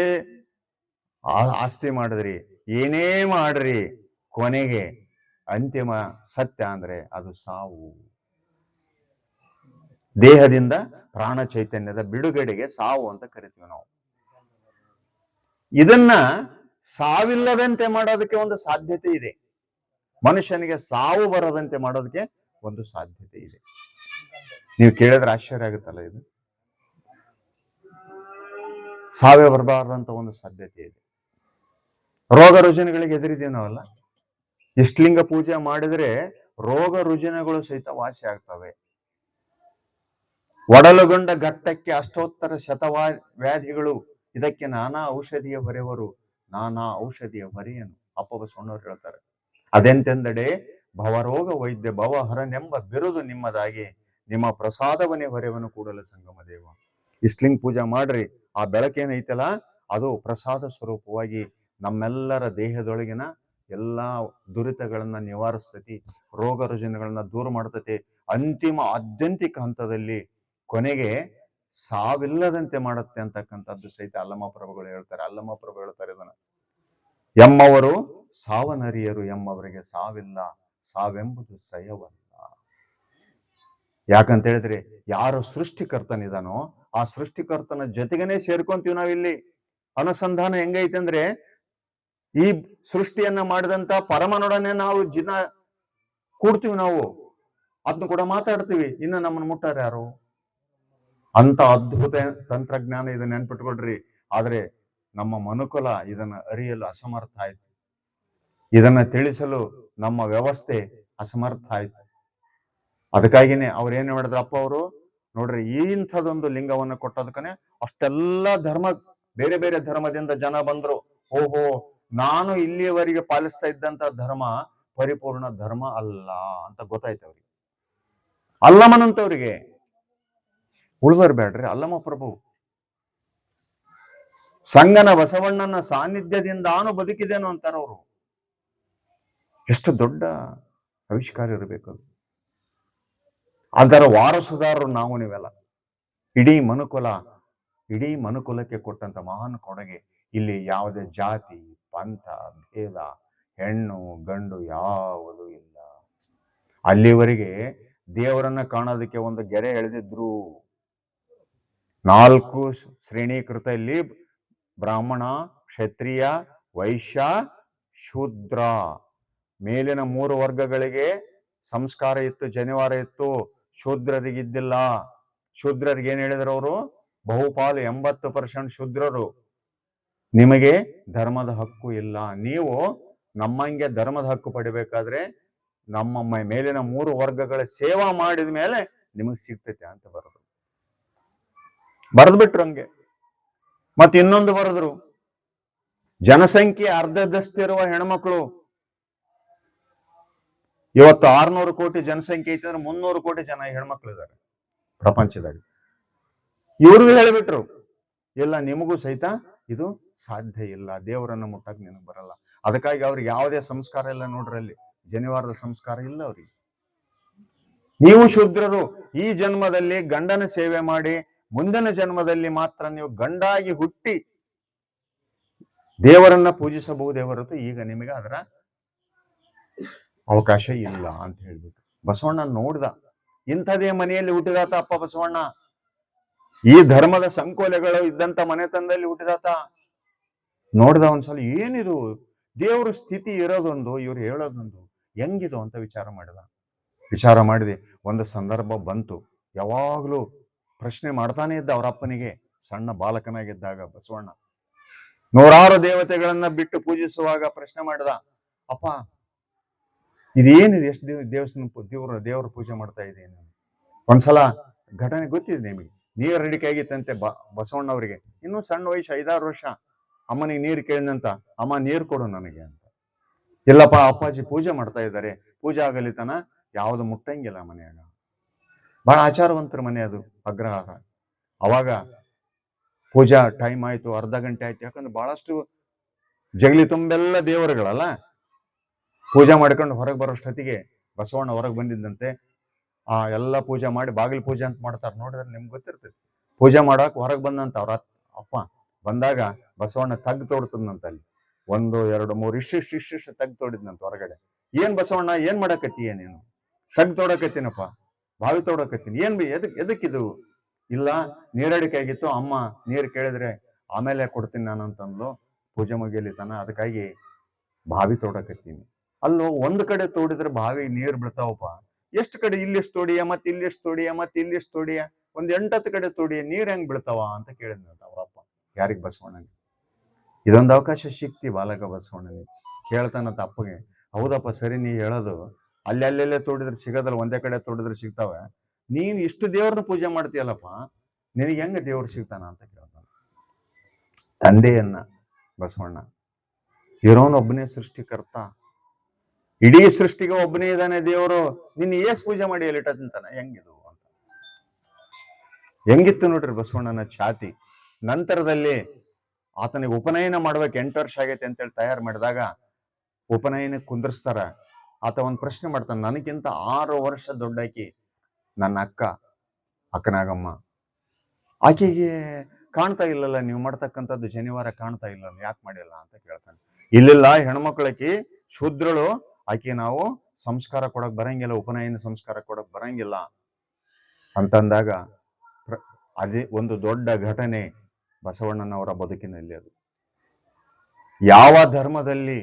ಆಸ್ತಿ ಮಾಡಿದ್ರಿ, ಏನೇ ಮಾಡ್ರಿ ಕೊನೆಗೆ ಅಂತಿಮ ಸತ್ಯ ಅಂದ್ರೆ ಅದು ಸಾವು. ದೇಹದಿಂದ ಪ್ರಾಣ ಚೈತನ್ಯದ ಬಿಡುಗಡೆಗೆ ಸಾವು ಅಂತ ಕರಿತೀವಿ ನಾವು. ಇದನ್ನ ಸಾವಿಲ್ಲದಂತೆ ಮಾಡೋದಕ್ಕೆ ಒಂದು ಸಾಧ್ಯತೆ ಇದೆ. ಮನುಷ್ಯನಿಗೆ ಸಾವು ಬರದಂತೆ ಮಾಡೋದಕ್ಕೆ ಒಂದು ಸಾಧ್ಯತೆ ಇದೆ. ನೀವು ಕೇಳಿದ್ರೆ ಆಶ್ಚರ್ಯ ಆಗುತ್ತಲ್ಲ ಇದು? ಸಾವೇ ಬರಬಾರ್ದಂತ ಒಂದು ಸಾಧ್ಯತೆ ಇದೆ. ರೋಗ ರುಜಿನಗಳಿಗೆ ಎದುರಿದೀವಿ ನಾವಲ್ಲ. ಇಷ್ಟಲಿಂಗ ಪೂಜೆ ಮಾಡಿದ್ರೆ ರೋಗ ರುಜಿನಗಳು ಸಹಿತ ವಾಸಿ ಆಗ್ತವೆ. ಒಡಲುಗೊಂಡ ಘಟ್ಟಕ್ಕೆ ಅಷ್ಟೋತ್ತರ ಶತವಾ ವ್ಯಾಧಿಗಳು. ಇದಕ್ಕೆ ನಾನಾ ಔಷಧಿಯ ಹೊರೆಯವರು, ನಾನಾ ಔಷಧಿಯ ಹೊರೆಯನ್ನು ಅಪ್ಪ ಬಸವಣ್ಣವ್ರು ಹೇಳ್ತಾರೆ. ಅದೆಂತೆಂದಡೆ, ಭವರೋಗ ವೈದ್ಯ, ಭವಹರನೆಂಬ ಬಿರುದು ನಿಮ್ಮದಾಗಿ, ನಿಮ್ಮ ಪ್ರಸಾದವನೇ ಹೊರೆವನು ಕೂಡಲು ಸಂಗಮ ದೇವ. ಇಸ್ಲಿಂಗ್ ಪೂಜೆ ಮಾಡ್ರಿ, ಆ ಬೆಳಕೇನೈತಲ್ಲ, ಅದು ಪ್ರಸಾದ ಸ್ವರೂಪವಾಗಿ ನಮ್ಮೆಲ್ಲರ ದೇಹದೊಳಗಿನ ಎಲ್ಲ ದುರಿತಗಳನ್ನ ನಿವಾರಿಸ್ತತಿ, ರೋಗ ರುಜಿನಗಳನ್ನ ದೂರ ಮಾಡ್ತತಿ. ಅಂತಿಮ ಆದ್ಯಂತಿಕ ಹಂತದಲ್ಲಿ ಕೊನೆಗೆ ಸಾವಿಲ್ಲದಂತೆ ಮಾಡುತ್ತೆ ಅಂತಕ್ಕಂಥದ್ದು ಸಹಿತ ಅಲ್ಲಮ್ಮ ಪ್ರಭುಗಳು ಹೇಳ್ತಾರೆ. ಅಲ್ಲಮ್ಮ ಪ್ರಭು ಹೇಳ್ತಾರೆ ಇದನ್ನ. ಎಮ್ಮವರು ಸಾವನರಿಯರು ಎಮ್ಮವರಿಗೆ ಸಾವಿಲ್ಲ, ಸಾವೆಂಬುದು ಸಯವಲ್ಲ. ಯಾಕಂತ ಹೇಳಿದ್ರೆ ಯಾರು ಸೃಷ್ಟಿಕರ್ತನಿದಾನೋ ಆ ಸೃಷ್ಟಿಕರ್ತನ ಜೊತೆಗೇನೆ ಸೇರ್ಕೊಂತೀವಿ ನಾವಿಲ್ಲಿ. ಅನುಸಂಧಾನ ಹೆಂಗೈತೆ ಅಂದ್ರೆ ಈ ಸೃಷ್ಟಿಯನ್ನ ಮಾಡಿದಂತ ಪರಮನೊಡನೆ ನಾವು ಜಿನ ಕೂಡ್ತೀವಿ ನಾವು. ಅದನ್ನ ಕೂಡ ಮಾತಾಡ್ತೀವಿ. ಇನ್ನು ನಮ್ಮನ್ನ ಮುಟ್ಟಾರ ಯಾರು? ಅಂತ ಅದ್ಭುತ ತಂತ್ರಜ್ಞಾನ ಇದನ್ನ ನೆನ್ಪಿಟ್ಕೊಡ್ರಿ ಆದ್ರೆ ನಮ್ಮ ಮನುಕುಲ ಇದನ್ನ ಅರಿಯಲು ಅಸಮರ್ಥ ಆಯ್ತು. ಇದನ್ನ ತಿಳಿಸಲು ನಮ್ಮ ವ್ಯವಸ್ಥೆ ಅಸಮರ್ಥ ಆಯ್ತು. ಅದಕ್ಕಾಗಿನೇ ಅವ್ರು ಏನ್ ಮಾಡಿದ್ರು ಅಪ್ಪ ಅವರು? ನೋಡ್ರಿ ಇಂಥದೊಂದು ಲಿಂಗವನ್ನು ಕೊಟ್ಟದಕ್ಕನೆ ಅಷ್ಟೆಲ್ಲ ಧರ್ಮ, ಬೇರೆ ಬೇರೆ ಧರ್ಮದಿಂದ ಜನ ಬಂದ್ರು. ಓಹೋ ನಾನು ಇಲ್ಲಿಯವರೆಗೆ ಪಾಲಿಸ್ತಾ ಇದ್ದಂತ ಧರ್ಮ ಪರಿಪೂರ್ಣ ಧರ್ಮ ಅಲ್ಲ ಅಂತ ಗೊತ್ತಾಯ್ತು ಅವ್ರಿಗೆ. ಅಲ್ಲಮ್ಮನಂತವ್ರಿಗೆ. ಉಳಿದವ್ರು ಬೇಡ್ರಿ, ಅಲ್ಲಮ್ಮ ಪ್ರಭು. ಸಂಗನ ಬಸವಣ್ಣನ ಸಾನ್ನಿಧ್ಯದಿಂದಾನು ಬದುಕಿದೇನು ಅಂತಾರ ಅವರು. ಎಷ್ಟು ದೊಡ್ಡ ಆವಿಷ್ಕಾರ ಇರಬೇಕು ಅದು. ಅದರ ವಾರಸುದಾರರು ನಾವು ನೀವೆಲ್ಲ. ಇಡೀ ಮನುಕುಲ, ಇಡೀ ಮನುಕುಲಕ್ಕೆ ಕೊಟ್ಟಂತ ಮಹಾನ್ ಕೊಡುಗೆ ಇಲ್ಲಿ ಯಾವುದೇ ಜಾತಿ ಪಂಥ, ಭೇದ, ಹೆಣ್ಣು, ಗಂಡು ಯಾವುದೂ ಇಲ್ಲ. ಅಲ್ಲಿವರೆಗೆ ದೇವರನ್ನ ಕಾಣೋದಕ್ಕೆ ಒಂದು ಗೆರೆ ಎಳೆದಿದ್ರು. ನಾಲ್ಕು ಶ್ರೇಣೀಕೃತ ಇಲ್ಲಿ. ಬ್ರಾಹ್ಮಣ, ಕ್ಷತ್ರಿಯ, ವೈಶ್ಯ, ಶೂದ್ರ. ಮೇಲಿನ ಮೂರು ವರ್ಗಗಳಿಗೆ ಸಂಸ್ಕಾರ ಇತ್ತು, ಜನಿವಾರ ಇತ್ತು. ಶೂದ್ರರಿಗಿದ್ದಿಲ್ಲ. ಶೂದ್ರರಿಗೆ ಏನು ಹೇಳಿದ್ರು ಅವರು? ಬಹುಪಾಲು ಎಂಬತ್ತು ಪರ್ಸೆಂಟ್ ಶೂದ್ರರು. ನಿಮಗೆ ಧರ್ಮದ ಹಕ್ಕು ಇಲ್ಲ. ನೀವು ನಮ್ಮಂಗೆ ಧರ್ಮದ ಹಕ್ಕು ಪಡಿಬೇಕಾದ್ರೆ ನಮ್ಮ ಮೇಲಿನ ಮೂರು ವರ್ಗಗಳ ಸೇವಾ ಮಾಡಿದ ಮೇಲೆ ನಿಮಗೆ ಸಿಗ್ತೈತೆ ಅಂತ ಬರೆದ್ರು. ಬಿಟ್ರು ಹಂಗೆ. ಮತ್ತೆ ಇನ್ನೊಂದು ಬರೆದ್ರು, ಜನಸಂಖ್ಯೆ ಅರ್ಧದಷ್ಟಿರುವ ಹೆಣ್ಮಕ್ಳು. ಇವತ್ತು ಆರ್ನೂರು ಕೋಟಿ ಜನಸಂಖ್ಯೆ ಐತೆ ಅಂದ್ರೆ ಮುನ್ನೂರು ಕೋಟಿ ಜನ ಹೆಣ್ಮಕ್ಳು ಇದ್ದಾರೆ ಪ್ರಪಂಚದಾಗ ಇವ್ರಿಗೂ ಹೇಳಿಬಿಟ್ರು, ಇಲ್ಲ ನಿಮಗೂ ಸಹಿತ ಇದು ಸಾಧ್ಯ ಇಲ್ಲ, ದೇವರನ್ನ ಮುಟ್ಟಕ್ಕೆ ನಿನಗೆ ಬರಲ್ಲ. ಅದಕ್ಕಾಗಿ ಅವ್ರಿಗೆ ಯಾವುದೇ ಸಂಸ್ಕಾರ ಇಲ್ಲ ನೋಡ್ರಲ್ಲಿ ಜನಿವಾರದ ಸಂಸ್ಕಾರ ಇಲ್ಲ ಅವ್ರಿಗೆ. ನೀವು ಶೂದ್ರರು, ಈ ಜನ್ಮದಲ್ಲಿ ಗಂಡನ ಸೇವೆ ಮಾಡಿ, ಮುಂದಿನ ಜನ್ಮದಲ್ಲಿ ಮಾತ್ರ ನೀವು ಗಂಡಾಗಿ ಹುಟ್ಟಿ ದೇವರನ್ನ ಪೂಜಿಸಬಹುದೇ ಹೊರತು ಈಗ ನಿಮಗೆ ಅದರ ಅವಕಾಶ ಇಲ್ಲ ಅಂತ ಹೇಳ್ಬಿಟ್ಟು. ಬಸವಣ್ಣ ನೋಡ್ದ. ಇಂಥದೇ ಮನೆಯಲ್ಲಿ ಹುಟ್ಟಿದಾತ ಅಪ್ಪ ಬಸವಣ್ಣ. ಈ ಧರ್ಮದ ಸಂಕೋಲೆಗಳು ಇದ್ದಂತ ಮನೆತನದಲ್ಲಿ ಹುಟ್ಟಿದಾತ. ನೋಡ್ದ ಒಂದ್ಸಲ ಏನಿದು? ದೇವ್ರ ಸ್ಥಿತಿ ಇರೋದೊಂದು, ಇವ್ರು ಹೇಳೋದೊಂದು. ಹೆಂಗಿದು ಅಂತ ವಿಚಾರ ಮಾಡಿದ. ವಿಚಾರ ಮಾಡಿದೆ. ಒಂದು ಸಂದರ್ಭ ಬಂತು. ಯಾವಾಗ್ಲೂ ಪ್ರಶ್ನೆ ಮಾಡ್ತಾನೆ ಇದ್ದ ಅವ್ರ ಅಪ್ಪನಿಗೆ ಸಣ್ಣ ಬಾಲಕನಾಗಿದ್ದಾಗ ಬಸವಣ್ಣ. ನೂರಾರು ದೇವತೆಗಳನ್ನ ಬಿಟ್ಟು ಪೂಜಿಸುವಾಗ ಪ್ರಶ್ನೆ ಮಾಡಿದ. ಅಪ್ಪ, ಇದೇನಿದೆ ಎಷ್ಟು ದೇವ, ದೇವಸ್ಥಾನ ದೇವ್ರ ದೇವ್ರ ಪೂಜೆ ಮಾಡ್ತಾ ಇದ್ದೀನಿ ಒಂದ್ಸಲ ಘಟನೆ ಗೊತ್ತಿದೆ ನಿಮಗೆ. ನೀರು ಅಡಿಕೆ ಆಗಿತ್ತಂತೆ ಬಸವಣ್ಣ ಅವರಿಗೆ ಇನ್ನೂ ಸಣ್ಣ ವಯಸ್ಸು ಐದಾರು ವರ್ಷ. ಅಮ್ಮನಿಗೆ ನೀರು ಕೇಳಿದಂತ ಅಮ್ಮ ನೀರು ಕೊಡು ನನಗೆ ಅಂತ. ಇಲ್ಲಪ್ಪ, ಅಪ್ಪಾಜಿ ಪೂಜೆ ಮಾಡ್ತಾ ಇದ್ದಾರೆ. ಪೂಜೆ ಆಗಲಿತನ ಯಾವುದು ಮುಟ್ಟಂಗಿಲ್ಲ ಮನೆಯಾಗ. ಬಹಳ ಆಚಾರವಂತರ ಮನೆ ಅದು ಅಗ್ರಹಾರ ಅವಾಗ ಪೂಜಾ ಟೈಮ್ ಆಯ್ತು, ಅರ್ಧ ಗಂಟೆ ಆಯ್ತು. ಯಾಕಂದ್ರೆ ಬಹಳಷ್ಟು ಜಗಲಿ ತುಂಬೆಲ್ಲ ದೇವರುಗಳಲ್ಲ. ಪೂಜೆ ಮಾಡ್ಕೊಂಡು ಹೊರಗೆ ಬರೋಷ್ಟೊತ್ತಿಗೆ ಬಸವಣ್ಣ ಹೊರಗೆ ಬಂದಿದ್ದಂತೆ. ಆ ಎಲ್ಲ ಪೂಜೆ ಮಾಡಿ, ಬಾಗಿಲು ಪೂಜೆ ಅಂತ ಮಾಡ್ತಾರೆ. ನೋಡಿದ್ರೆ ನಿಮ್ಗೆ ಗೊತ್ತಿರ್ತೈತಿ ಪೂಜೆ ಮಾಡಕ್ ಹೊರಗೆ ಬಂದಂತ ಅವ್ರ ಅಪ್ಪ ಬಂದಾಗ ಬಸವಣ್ಣ ತಗ್ ತೋಡ್ತದಂತ ಅಲ್ಲಿ ಒಂದು, ಎರಡು, ಮೂರು, ಇಷ್ಟು ಇಷ್ಟು ಇಷ್ಟು ಇಷ್ಟು ತಗ್ ತೋಡಿದ್ನಂತ ಹೊರಗಡೆ. ಏನ್ ಬಸವಣ್ಣ, ಏನ್ ಮಾಡಕತ್ತೀಯ ನೀನು? ತಗ್ ತೋಡಕತ್ತೀನಪ್ಪ. ಬಾವಿ ತೋಡಕತ್ತೀನಿ. ಏನ್ ಎದಕ್, ಎದಕ್ಕಿದು? ಇಲ್ಲ, ನೀರಡಿಕೆ ಆಗಿತ್ತು. ಅಮ್ಮ ನೀರು ಕೇಳಿದ್ರೆ, ಆಮೇಲೆ ಕೊಡ್ತೀನಿ ನಾನು ಅಂತಂದ್ಲು ಪೂಜೆ ಮುಗಿಯಲಿ ತನ, ಅದಕ್ಕಾಗಿ ಬಾವಿ ತೋಡಕತ್ತೀನಿ. ಅಲ್ಲೋ, ಒಂದ್ ಕಡೆ ತೋಡಿದ್ರೆ ಬಾವಿ ನೀರು ಬಿಡ್ತಾವಪ್ಪ ಎಷ್ಟು ಕಡೆ ಇಲ್ಲಿಷ್ಟು ತೋಡಿಯ ಮತ್ತೆ ಇಲ್ಲಿಷ್ಟು ತೋಡಿಯ ಮತ್ತೆ ಇಲ್ಲಿಷ್ಟು ತೋಡಿಯ? ಒಂದ್ ಎಂಟತ್ತು ಕಡೆ ತೋಡಿಯ, ನೀರ್ ಹೆಂಗ್ ಬಿಡ್ತಾವ ಅಂತ ಕೇಳಿದ್ನಂತ ಅವರಪ್ಪ ಯಾರಿಗ್ ಬಸವಣ್ಣನಿಗೆ ಇದೊಂದು ಅವಕಾಶ ಸಿಕ್ತಿ ಬಾಲಕ ಬಸವಣ್ಣನಿಗೆ. ಕೇಳ್ತಾನ ತಪ್ಪಗೆ. ಹೌದಪ್ಪ, ಸರಿ, ನೀ ಹೇಳೋದು. ಅಲ್ಲಿ ಅಲ್ಲೆಲ್ಲೇ ತೋಡಿದ್ರೆ ಸಿಗೋದಲ್ಲ, ಒಂದೇ ಕಡೆ ತೋಡಿದ್ರೆ ಸಿಗ್ತಾವೆ. ನೀನು ಇಷ್ಟು ದೇವ್ರನ್ನ ಪೂಜೆ ಮಾಡ್ತೀಯಲ್ಲಪ್ಪ, ನಿನಗೆ ಹೆಂಗೆ ದೇವ್ರು ಸಿಗ್ತಾನ ಅಂತ ಕೇಳ್ತಾನೆ. ತಂದೆಯನ್ನ ಬಸವಣ್ಣ. ಇರೋನೊಬ್ಬನೇ ಸೃಷ್ಟಿಕರ್ತ. ಇಡೀ ಸೃಷ್ಟಿಗೆ ಒಬ್ಬನೇ ಇದ್ದಾನೆ ದೇವರು. ನಿನ್ನ ಏಸ್ ಪೂಜೆ ಮಾಡಿ ಎಲ್ಲಿಟ್ಟಂತಾನ ಹೆಂಗಿದು ಅಂತ. ಹೆಂಗಿತ್ತು ನೋಡ್ರಿ ಬಸವಣ್ಣನ ಛಾತಿ? ನಂತರದಲ್ಲಿ ಆತನಿಗೆ ಉಪನಯನ ಮಾಡ್ಬೇಕು, ಎಂಟು ವರ್ಷ ಆಗೈತೆ ಅಂತೇಳಿ ತಯಾರು ಮಾಡಿದಾಗ ಉಪನಯನ ಕುಂದರ್ಸ್ತಾರ. ಆತ ಒಂದು ಪ್ರಶ್ನೆ ಮಾಡ್ತಾನೆ, ನನಗಿಂತ ಆರು ವರ್ಷ ದೊಡ್ಡಾಕಿ ನನ್ನ ಅಕ್ಕ, ಅಕ್ಕನಾಗಮ್ಮ. ಆಕೆಗೆ ಕಾಣ್ತಾ ಇಲ್ಲಲ್ಲ, ನೀವು ಮಾಡ್ತಕ್ಕಂಥದ್ದು ಶನಿವಾರ ಕಾಣ್ತಾ ಇಲ್ಲಲ್ಲ, ಯಾಕೆ ಮಾಡಿಲ್ಲ? ಅಂತ ಕೇಳ್ತಾನೆ. ಇಲ್ಲಿಲ್ಲ ಹೆಣ್ಮಕ್ಳಕಿ ಶೂದ್ರಳು, ಆಕೆ ನಾವು ಸಂಸ್ಕಾರ ಕೊಡಕ್ ಬರಂಗಿಲ್ಲ, ಉಪನಯನ ಸಂಸ್ಕಾರ ಕೊಡಕ್ ಬರಂಗಿಲ್ಲ. ಅಂತಂದಾಗ ಅದೇ ಒಂದು ದೊಡ್ಡ ಘಟನೆ ಬಸವಣ್ಣನವರ ಬದುಕಿನಲ್ಲಿ ಅದು. ಯಾವ ಧರ್ಮದಲ್ಲಿ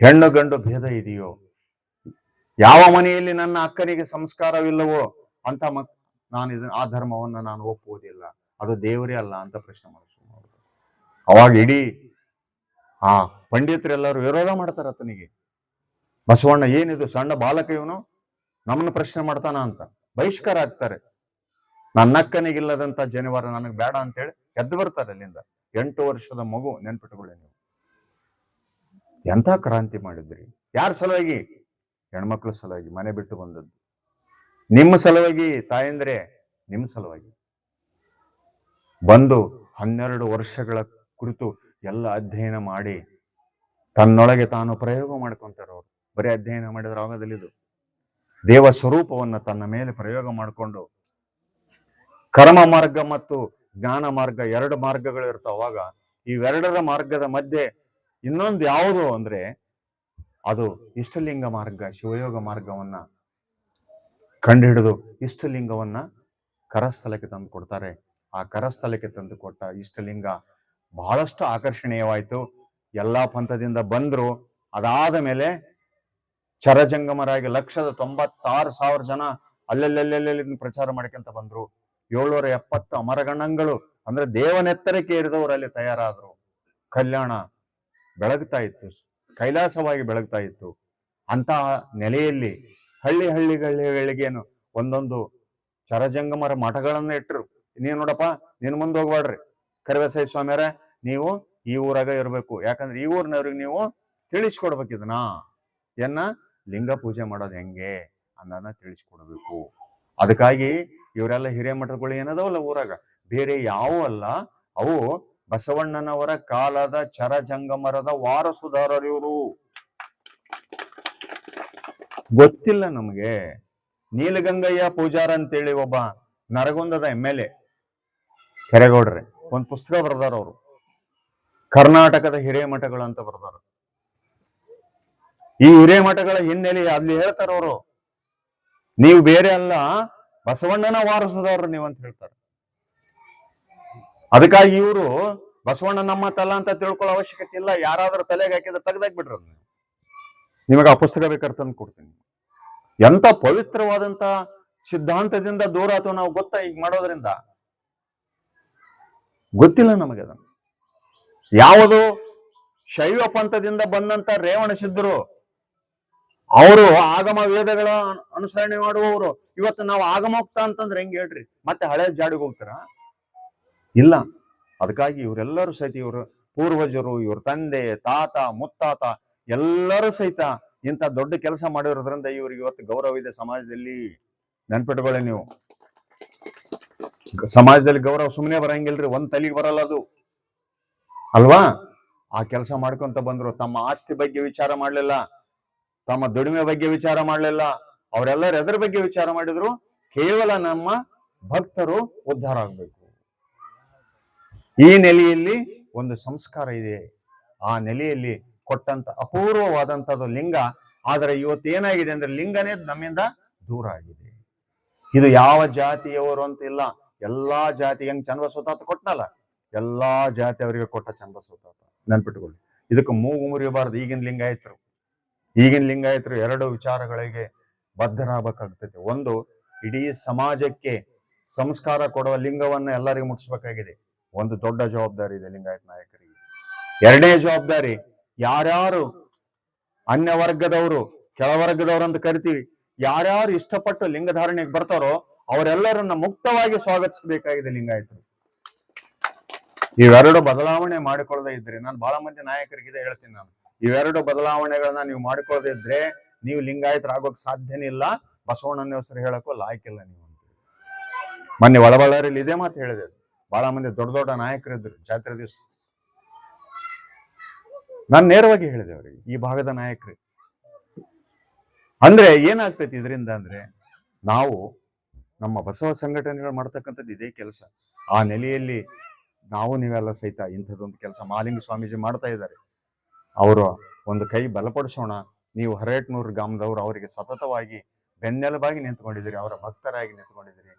ಹೆಣ್ಣು ಗಂಡು ಭೇದ ಇದೆಯೋ, ಯಾವ ಮನೆಯಲ್ಲಿ ನನ್ನ ಅಕ್ಕನಿಗೆ ಸಂಸ್ಕಾರವಿಲ್ಲವೋ ಅಂತ ಮಕ್, ನಾನು ಇದನ್ನ ಆ ಧರ್ಮವನ್ನು ನಾನು ಒಪ್ಪುವುದಿಲ್ಲ. ಅದು ದೇವರೇ ಅಲ್ಲ ಅಂತ ಪ್ರಶ್ನೆ ಮಾಡಿಸ್ ಅವಾಗ ಇಡೀ ಆ ಪಂಡಿತರೆಲ್ಲರೂ ವಿರೋಧ ಮಾಡ್ತಾರೆ ಆತನಿಗೆ. ಬಸವಣ್ಣ ಏನಿದು ಸಣ್ಣ ಬಾಲಕ ಇವನು? ನಮ್ಮನ್ನು ಪ್ರಶ್ನೆ ಮಾಡ್ತಾನ ಅಂತ. ಬಹಿಷ್ಕಾರ ಆಗ್ತಾರೆ. ನನ್ನ ಜನವಾರ ಜನಿವಾರ ನನಗೆ ಬೇಡ ಅಂತೇಳಿ ಎದ್ದು ಬರ್ತಾರೆ ಅಲ್ಲಿಂದ. ಎಂಟು ವರ್ಷದ ಮಗು ನೆನ್ಪಿಟ್ಕೊಳ್ಳಿ ನೀವು. ಎಂಥ ಕ್ರಾಂತಿ ಮಾಡಿದ್ರಿ? ಯಾರ ಸಲುವಾಗಿ? ಹೆಣ್ಮಕ್ಳ ಸಲುವಾಗಿ, ಮನೆ ಬಿಟ್ಟು ಬಂದದ್ದು. ನಿಮ್ಮ ಸಲುವಾಗಿ ತಾಯಂದ್ರೆ ನಿಮ್ಮ ಸಲುವಾಗಿ. ಬಂದು ಹನ್ನೆರಡು ವರ್ಷಗಳ ಕುರಿತು ಎಲ್ಲ ಅಧ್ಯಯನ ಮಾಡಿ ತನ್ನೊಳಗೆ ತಾನು ಪ್ರಯೋಗ ಮಾಡ್ಕೊಂತಾರೆ ಅವರು. ಬರೀ ಅಧ್ಯಯನ ಮಾಡಿದ್ರೆ ಆಗೋದಿಲ್ಲ ಇದು. ದೇವ ಸ್ವರೂಪವನ್ನ ತನ್ನ ಮೇಲೆ ಪ್ರಯೋಗ ಮಾಡಿಕೊಂಡು ಕರ್ಮ ಮಾರ್ಗ ಮತ್ತು ಜ್ಞಾನ ಮಾರ್ಗ ಎರಡು ಮಾರ್ಗಗಳು ಇರ್ತಾವಾಗ ಇವೆರಡರ ಮಾರ್ಗದ ಮಧ್ಯೆ ಇನ್ನೊಂದು ಯಾವುದು ಅಂದ್ರೆ ಅದು ಇಷ್ಟಲಿಂಗ ಮಾರ್ಗ, ಶಿವಯೋಗ ಮಾರ್ಗವನ್ನ ಕಂಡುಹಿಡಿದು ಇಷ್ಟಲಿಂಗವನ್ನ ಕರಸ್ಥಲಕ್ಕೆ ತಂದು ಕೊಡ್ತಾರೆ. ಆ ಕರಸ್ಥಲಕ್ಕೆ ತಂದು ಕೊಟ್ಟ ಇಷ್ಟಲಿಂಗ ಬಹಳಷ್ಟು ಆಕರ್ಷಣೀಯವಾಯಿತು. ಎಲ್ಲಾ ಪಂಥದಿಂದ ಬಂದರು. ಅದಾದ ಮೇಲೆ ಚರಜಂಗಮರಾಗಿ ಲಕ್ಷದ ತೊಂಬತ್ತಾರು ಸಾವಿರ ಜನ ಅಲ್ಲೆಲ್ಲೆಲ್ಲೆಲ್ಲಿ ಪ್ರಚಾರ ಮಾಡ್ಕೊಂತ ಬಂದ್ರು. ಏಳ್ನೂರ ಎಪ್ಪತ್ತು ಅಮರಗಣಗಳು ಅಂದ್ರೆ ದೇವನೆತ್ತರಕ್ಕೆ ಏರಿದವರು ಅಲ್ಲಿ ತಯಾರಾದ್ರು. ಕಲ್ಯಾಣ ಬೆಳಗ್ತಾ ಇತ್ತು, ಕೈಲಾಸವಾಗಿ ಬೆಳಗ್ತಾ ಇತ್ತು. ಅಂತಹ ನೆಲೆಯಲ್ಲಿ ಹಳ್ಳಿ ಹಳ್ಳಿಗಳಿಗೇನು ಒಂದೊಂದು ಚರಜಂಗಮರ ಮಠಗಳನ್ನ ಇಟ್ಟರು ನೀನು ನೋಡಪ್ಪ, ನೀನ್ ಮುಂದೆ ಹೋಗ್ಬಾಡ್ರಿ. ಕರಿವಸಾಯಿ ಸ್ವಾಮಿಯರ, ನೀವು ಈ ಊರಾಗ ಇರಬೇಕು. ಯಾಕಂದ್ರೆ ಈ ಊರಿನವ್ರಿಗೆ ನೀವು ತಿಳಿಸ್ಕೊಡ್ಬೇಕು ಇದನ್ನ ಏನ ಲಿಂಗ ಪೂಜೆ ಮಾಡೋದು ಹೆಂಗೆ ಅನ್ನೋದನ್ನ ತಿಳಿಸ್ಕೊಡ್ಬೇಕು. ಅದಕ್ಕಾಗಿ ಇವರೆಲ್ಲ ಹಿರೇಮಠಗಳು ಏನದವಲ್ಲ ಊರಾಗ? ಬೇರೆ ಯಾವ ಅಲ್ಲ. ಅವು ಬಸವಣ್ಣನವರ ಕಾಲದ ಚರಜಂಗಮರದ ವಾರಸುದಾರರು ಇವರು. ಗೊತ್ತಿಲ್ಲ ನಮಗೆ. ನೀಲಗಂಗಯ್ಯ ಪೂಜಾರ ಅಂತೇಳಿ ಒಬ್ಬ ನರಗುಂದದ ಎಂ ಎಲ್ ಎ. ಕೆರೆಗೌಡ್ರೆ. ಒಂದು ಪುಸ್ತಕ ಬರ್ದಾರ ಅವರು. ಕರ್ನಾಟಕದ ಹಿರೇಮಠಗಳು ಅಂತ ಬರ್ದಾರ. ಈ ಹಿರೇಮಠಗಳ ಹಿನ್ನೆಲೆ ಅಲ್ಲಿ ಹೇಳ್ತಾರ ಅವರು. ನೀವು ಬೇರೆ ಅಲ್ಲ ಬಸವಣ್ಣನ ವಾರಸದವ್ರು ನೀವು ಅಂತ ಹೇಳ್ತಾರೆ. ಅದಕ್ಕಾಗಿ ಇವರು ಬಸವಣ್ಣ ನಮ್ಮ ತಲ ಅಂತ ತಿಳ್ಕೊಳ್ಳೋ ಅವಶ್ಯಕತೆ ಇಲ್ಲ, ಯಾರಾದ್ರೂ ತಲೆಗೆ ಹಾಕಿದ್ರೆ ತೆಗ್ದಾಕ್ ಬಿಡ್ರಿ ನಿಮಗೆ ಆ ಪುಸ್ತಕ ಬೇಕಾದ್ರೆ ತಂದು ಕೊಡ್ತೀನಿ. ಎಂತ ಪವಿತ್ರವಾದಂತ ಸಿದ್ಧಾಂತದಿಂದ ದೂರ ಅಥವಾ ನಾವು ಗೊತ್ತಾ ಈಗ ಮಾಡೋದ್ರಿಂದ? ಗೊತ್ತಿಲ್ಲ ನಮಗೆ ಅದನ್ನು. ಯಾವುದು ಶೈವ ಪಂಥದಿಂದ ಬಂದಂತ ರೇವಣ ಸಿದ್ಧರು ಅವರು ಆಗಮ ವೇದಗಳ ಅನು- ಅನುಸರಣೆ ಮಾಡುವವರು. ಇವತ್ತು ನಾವು ಆಗಮೋಕ್ತ ಅಂತಂದ್ರೆ ಹೆಂಗ್ ಹೇಳ್ರಿ? ಮತ್ತೆ ಹಳೆ ಜಾಡಿಗೆ ಹೋಗ್ತಾರ? ಇಲ್ಲ. ಅದಕ್ಕಾಗಿ ಇವರೆಲ್ಲರೂ ಸಹಿತ ಇವರು ಪೂರ್ವಜರು, ಇವ್ರ ತಂದೆ, ತಾತ, ಮುತ್ತಾತ ಎಲ್ಲರೂ ಸಹಿತ ಇಂಥ ದೊಡ್ಡ ಕೆಲಸ ಮಾಡಿರೋದ್ರಿಂದ ಇವ್ರಿಗೆ ಇವತ್ತು ಗೌರವ ಇದೆ ಸಮಾಜದಲ್ಲಿ. ನೆನ್ಪಿಟ್ಕೊಳ್ಳಿ ನೀವು. ಸಮಾಜದಲ್ಲಿ ಗೌರವ ಸುಮ್ಮನೆ ಬರಂಗಿಲ್ರಿ, ಒಂದ್ ತಲೆಗೆ ಬರಲ್ಲ ಅದು. ಅಲ್ವಾ? ಆ ಕೆಲಸ ಮಾಡ್ಕೊಂತ ಬಂದ್ರು, ತಮ್ಮ ಆಸ್ತಿ ಬಗ್ಗೆ ವಿಚಾರ ಮಾಡ್ಲಿಲ್ಲ. ತಮ್ಮ ದುಡಿಮೆ ಬಗ್ಗೆ ವಿಚಾರ ಮಾಡಲಿಲ್ಲ. ಅವರೆಲ್ಲರೂ ಎದ್ರ ಬಗ್ಗೆ ವಿಚಾರ ಮಾಡಿದ್ರು. ಕೇವಲ ನಮ್ಮ ಭಕ್ತರು ಉದ್ಧಾರ ಆಗ್ಬೇಕು. ಈ ನೆಲೆಯಲ್ಲಿ ಒಂದು ಸಂಸ್ಕಾರ ಇದೆ. ಆ ನೆಲೆಯಲ್ಲಿ ಕೊಟ್ಟಂತ ಅಪೂರ್ವವಾದಂತದ್ದು ಲಿಂಗ. ಆದರೆ ಇವತ್ತು ಏನಾಗಿದೆ ಅಂದ್ರೆ ಲಿಂಗನೇ ನಮ್ಮಿಂದ ದೂರ ಆಗಿದೆ. ಇದು ಯಾವ ಜಾತಿಯವರು ಅಂತ ಇಲ್ಲ. ಎಲ್ಲಾ ಜಾತಿ ಹೆಂಗ್ ಚನ್ನಬಸವತಾತ ಕೊಟ್ಟನಲ್ಲ ಎಲ್ಲಾ ಜಾತಿಯವರಿಗೆ ಕೊಟ್ಟ ಚನ್ನಬಸವತಾತ ನೆನ್ಪಿಟ್ಕೊಳ್ಳಿ. ಇದಕ್ಕೆ ಮೂಗು ಮುರಿಯಬಾರದು. ಈಗಿನ ಲಿಂಗಾಯತರು. ಈಗಿನ ಲಿಂಗಾಯತರು ಎರಡು ವಿಚಾರಗಳಿಗೆ ಬದ್ಧರಾಗಬೇಕಾಗ್ತೈತೆ ಒಂದು, ಇಡೀ ಸಮಾಜಕ್ಕೆ ಸಂಸ್ಕಾರ ಕೊಡುವ ಲಿಂಗವನ್ನ ಎಲ್ಲರಿಗೂ ಮುಟ್ಟಿಸ್ಬೇಕಾಗಿದೆ ಒಂದು ದೊಡ್ಡ ಜವಾಬ್ದಾರಿ ಇದೆ ಲಿಂಗಾಯತ ನಾಯಕರಿಗೆ. ಎರಡನೇ ಜವಾಬ್ದಾರಿ, ಯಾರ್ಯಾರು ಅನ್ಯ ವರ್ಗದವರು ಕೆಳವರ್ಗದವರು ಅಂತ ಕರಿತೀವಿ, ಯಾರ್ಯಾರು ಇಷ್ಟಪಟ್ಟು ಲಿಂಗಧಾರಣೆಗೆ ಬರ್ತಾರೋ ಅವರೆಲ್ಲರನ್ನ ಮುಕ್ತವಾಗಿ ಸ್ವಾಗತಿಸಬೇಕಾಗಿದೆ ಲಿಂಗಾಯತರು. ಇವೆರಡು ಬದಲಾವಣೆ ಮಾಡಿಕೊಳ್ಳದೆ ಇದ್ರೆ ನಾನು ಬಹಳ ಮಂದಿ ಇದೆ ಹೇಳ್ತೀನಿ ನಾನು. ಇವೆರಡು ಬದಲಾವಣೆಗಳನ್ನ ನೀವು ಮಾಡಿಕೊಳ್ಳದಿದ್ರೆ ನೀವು ಲಿಂಗಾಯತರಾಗೋಕ್ ಸಾಧ್ಯನೇ ಇಲ್ಲ. ಬಸವಣ್ಣನ ಹೆಸರು ಹೇಳಕ್ಕೂ ಲಾಯ್ಕಿಲ್ಲ ನೀವು ಮೊನ್ನೆ ಒಳಬಳ್ಳಾರಿಲಿ ಇದೇ ಮಾತು ಹೇಳಿದೆ ಬಹಳ ಮಂದಿ ದೊಡ್ಡ ದೊಡ್ಡ ನಾಯಕರಿದ್ರು ಜಾತ್ರೆ ದಿವಸ. ನಾನು ನೇರವಾಗಿ ಹೇಳಿದೆ ಅವ್ರಿಗೆ, ಈ ಭಾಗದ ನಾಯಕರು. ಅಂದ್ರೆ ಏನಾಗ್ತೈತಿ ಇದರಿಂದ ಅಂದ್ರೆ, ನಾವು ನಮ್ಮ ಬಸವ ಸಂಘಟನೆಗಳು ಮಾಡ್ತಕ್ಕಂಥದ್ದು ಇದೇ ಕೆಲಸ. ಆ ನೆಲೆಯಲ್ಲಿ ನಾವು ನೀವೆಲ್ಲ ಸಹಿತ ಇಂಥದ್ದೊಂದು ಕೆಲಸ ಮಾಲಿಂಗ ಸ್ವಾಮೀಜಿ ಮಾಡ್ತಾ ಇದ್ದಾರೆ. ಅವರು ಒಂದು ಕೈ ಬಲಪಡಿಸೋಣ. ನೀವು ಹರೇಟ್ನೂರು ಗ್ರಾಮದವರು, ಅವರಿಗೆ ಸತತವಾಗಿ ಬೆನ್ನೆಲುಬಾಗಿ ನಿಂತ್ಕೊಂಡಿದ್ದೀರಿ, ಅವರ ಭಕ್ತರಾಗಿ ನಿಂತ್ಕೊಂಡಿದ್ದೀರಿ.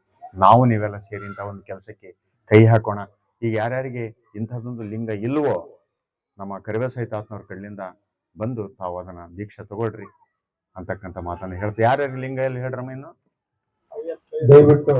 ನಾವು ನೀವೆಲ್ಲ ಸೇರಿ ಇಂಥ ಒಂದು ಕೆಲಸಕ್ಕೆ ಕೈ ಹಾಕೋಣ. ಈಗ ಯಾರ್ಯಾರಿಗೆ ಇಂಥದ್ದೊಂದು ಲಿಂಗ ಇಲ್ವೋ, ನಮ್ಮ ಕರಿವೆ ಸಹಿತಾತ್ನವ್ರ ಕಡೆಯಿಂದ ಬಂದು ತಾವು ಅದನ್ನು ದೀಕ್ಷೆ ತಗೊಳ್ರಿ ಅಂತಕ್ಕಂಥ ಮಾತನ್ನು ಹೇಳ್ತೀವಿ ಯಾರ್ಯಾರಿಗೆ ಲಿಂಗ ಎಲ್ಲಿ ಹೇಳ್ರಮ್ಮ ಇನ್ನು? ದಯವಿಟ್ಟು